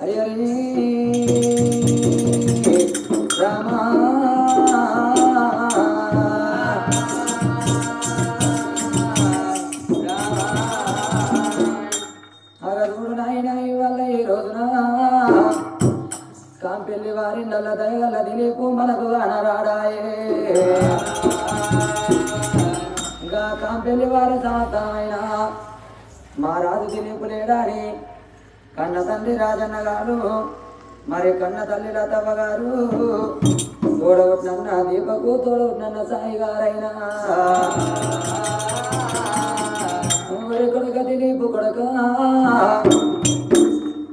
హరి హరి. రామా. అగదుడు కాంపెల్లి వారి నల్ల దయగల దిలీపు మనకు అనరాడాయే. ఇంకా కాంపెల్లి వారి సమర్థమైన మా రాజు దిలీపు లేడాని. కన్న తండ్రి రాజన్న గారు మరి కన్న తల్లి లతవ్వ గారు తోడవుతున్న దీపకు తోడవుతున్న సాయి గారైనా కొడక దిలీపు కొడక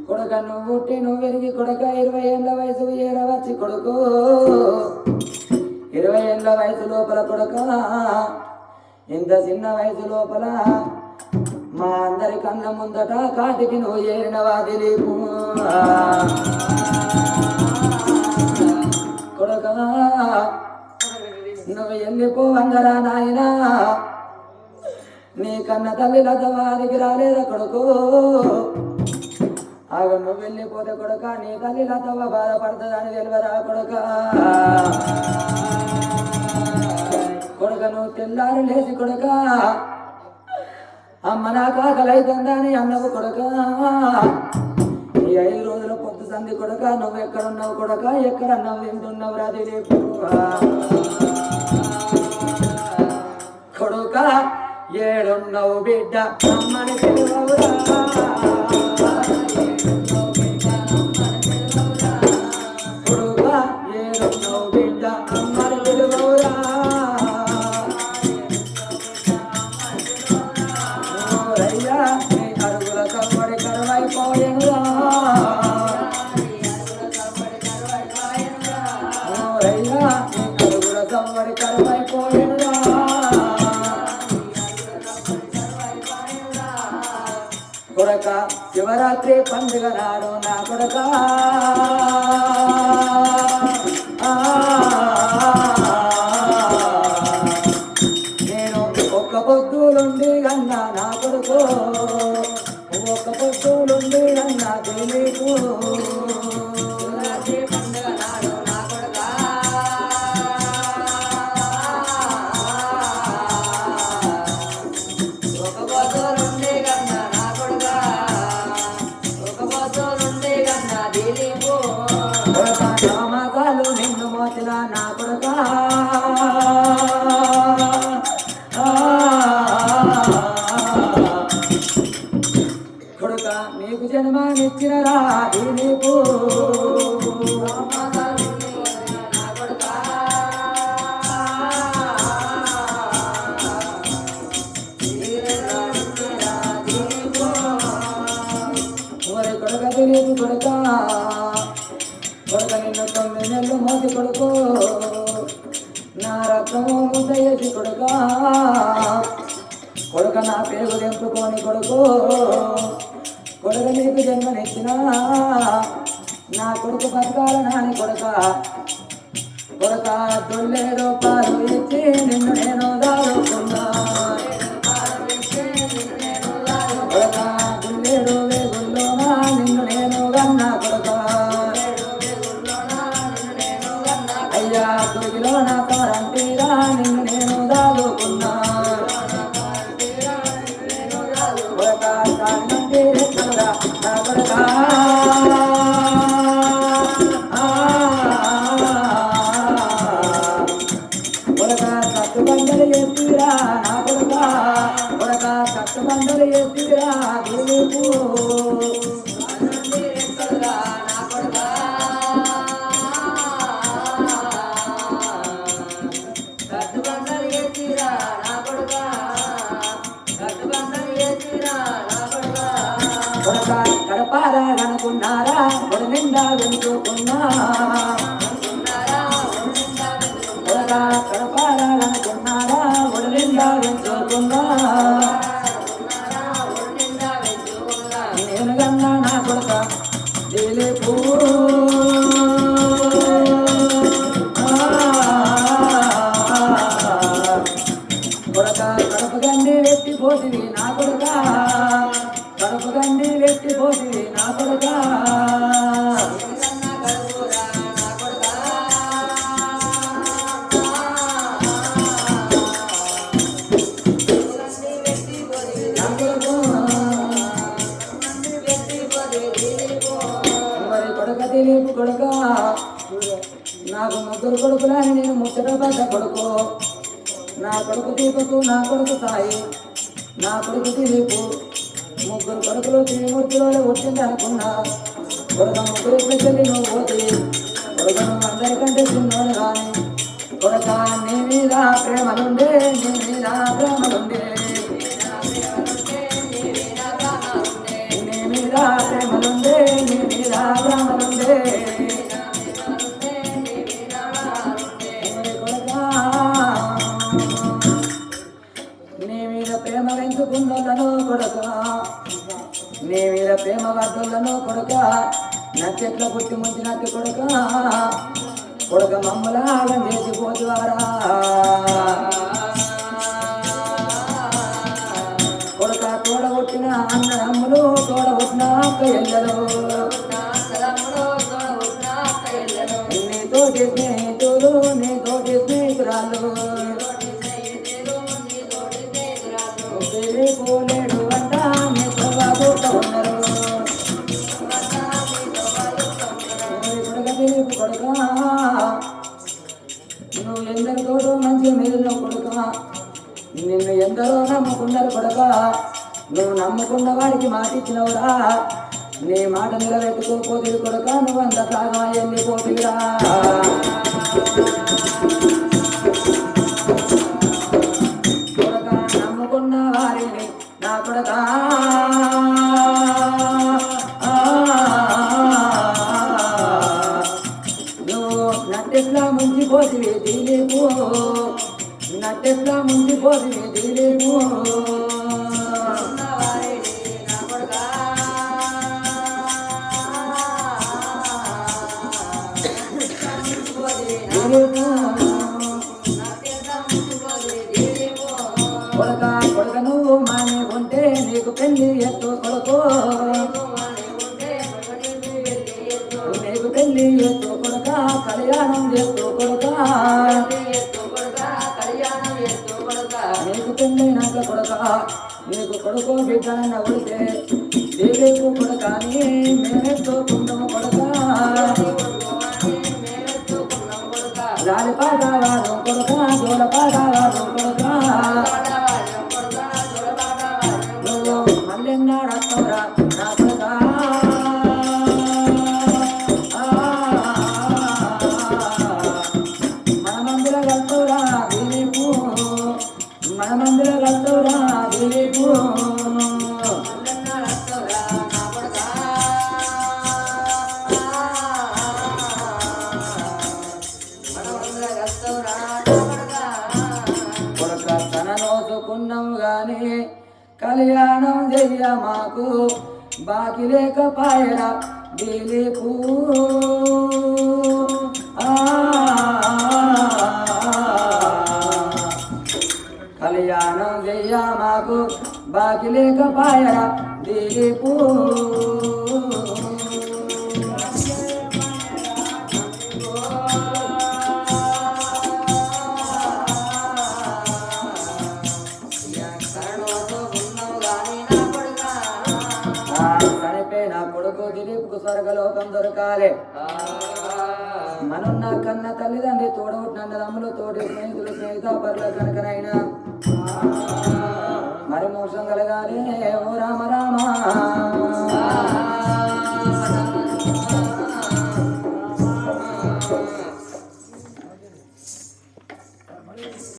కొడక నువ్వు పుట్టి నువ్వు పెరిగి కొడక ఇరవై ఏళ్ళ వయసు ఏర వచ్చి కొడుకు. ఇరవై ఏళ్ళ వయసు లోపల కొడక ఇంత చిన్న వయసు లోపల మా అందరి కన్న ముందట కాటికి నువ్వు వాది దిలీపు కొడక నువ్వు వెళ్ళిపోవంగరా నాయనా? నీ కన్న తల్లి లతవారికి రాలేదా కొడుకు? ఆగ నువ్వు వెళ్ళిపోతే కొడక నీ తల్లి లతవ బాధపడుతుందని తెలివరా కొడక? కొడుక నువ్వు తెల్లారు లేచి కొడుక. అమ్మ నా కాకలైతుందని అన్నవు కొడక. ఈ ఐదు రోజుల పొద్దు సంధి కొడక నువ్వు ఎక్కడున్నావు కొడక ఎక్కడ అన్నావు తింటున్నావు రా రేపు? కొడుక ఏడున్నావు బిడ్డ అమ్మని పిలువరా కొడక శివరాత్రి పండుగ నాడు నా కొడక. నేను ఒక్క పొద్దులుండి అన్నా నా కొడుకు. ఒక్క పొద్దులుండి అన్నా తెలియకు జన్మనిచ్చిన రా నీకు ఓరి కొడుక కొడుక. నిన్ను తొమ్మిది నెలలు మోసి కొడుకు. నా రక్తము ముద్ద కొడుక. కొడుక నా పేరు తెంపుకొని కొడుకు. కొడుకు నీకు జన్మనిచ్చిన నా కొడుకు బతకాల నాని కొడక? కొడక తొల్లే పాలు ఇచ్చి నిన్ను నేను దాడుకున్నా నిన్ను అయ్యా తొలిలో నా తమరంటీరా నిన్ను కొడక కట్టుబండలు నా కొడక కొడక కట్టుబండలు ఎత్తిరా దిలీపు కడపారా అనుకున్నారా కొడ నిండా వెనుకున్నా కన్నా నా కొడక దిలీపు కొడక కడప గండి వెట్టి పోసివి నా కొడక. కడప గండి వెట్టి పోసివి నా కొడక. దిలీపు కొడుక. నాకు ముగ్గురు కొడుకులని నేను ముచ్చట పడ్డ కొడుకు. నా కొడుకు దీపకు నా కొడుకు సాయి నా కొడుకు దిలీపు. ముగ్గురు కొడుకులు త్రిమూర్తిలో వచ్చింది అనుకున్నా. కొడుక ముగ్గురు ప్రజలు నువ్వు పోతే కొడుక అందరికంటే చిన్నోడు కానీ కొడుక నీ మీద ప్రేమలుండే నీ మీద ప్రేమలుండే. నీ మీద ప్రేమలుండే నీ మీద ప్రేమ పెంచుకున్నోళ్ళను కొడుక నీ మీద ప్రేమ వర్ధులను కొడుక నచ్చెట్ల పుట్టి ముంచినట్టు కొడుక కొడుక మమ్మలాగం చేసిపోతువారా కొడుక తోడగొట్టిన అన్న అన్నదమ్ములు తోడ పుట్టిన అక్క ఎల్లలు నువ్వు నమ్ముకున్న మాట ఇచ్చినవురా నీ మాట నిలబెట్టుకోపోతే కొడుక నువ్వు అంత కాగా వెళ్ళిపోతురా కొడక నమ్ముకున్న వారిని నా కొడుక. నువ్వు నట్టెట్లా ముంచిపోతివి తీలేము నట్టెట్లా ముంచిపోతివి తీలేము కొడక కొడక నువ్వు మానే ఉంటే నీకు పెళ్ళి ఎత్తు కొడుకో నీకు పెళ్ళి ఎత్తు కొడక కళ్యాణం చేస్తూ కొడక నీకు పెళ్ళి నాక కొడక నీకు కొడుకు బిడ్డనన్న ఉడితే దేవేకు కొడక అని మేమెత్తుకుంటాము కొడక లాలి పాడవాడు కొడక జోల పాడవాడు కొడక బాకి లేకపాయరా దిలీపు కళ్యాణం చెయ్య మాకు బాకి లేకపాయరా దిలీపు ఆ దొరకాలి మనున్న కన్న తల్లిదండ్రి తోడబుట్టిన తమ్ములు తోటి స్నేహితులు స్నేహిత పరుల కనుకనైనా మరి మోసం కలగాలి. ఓ రామ రామ.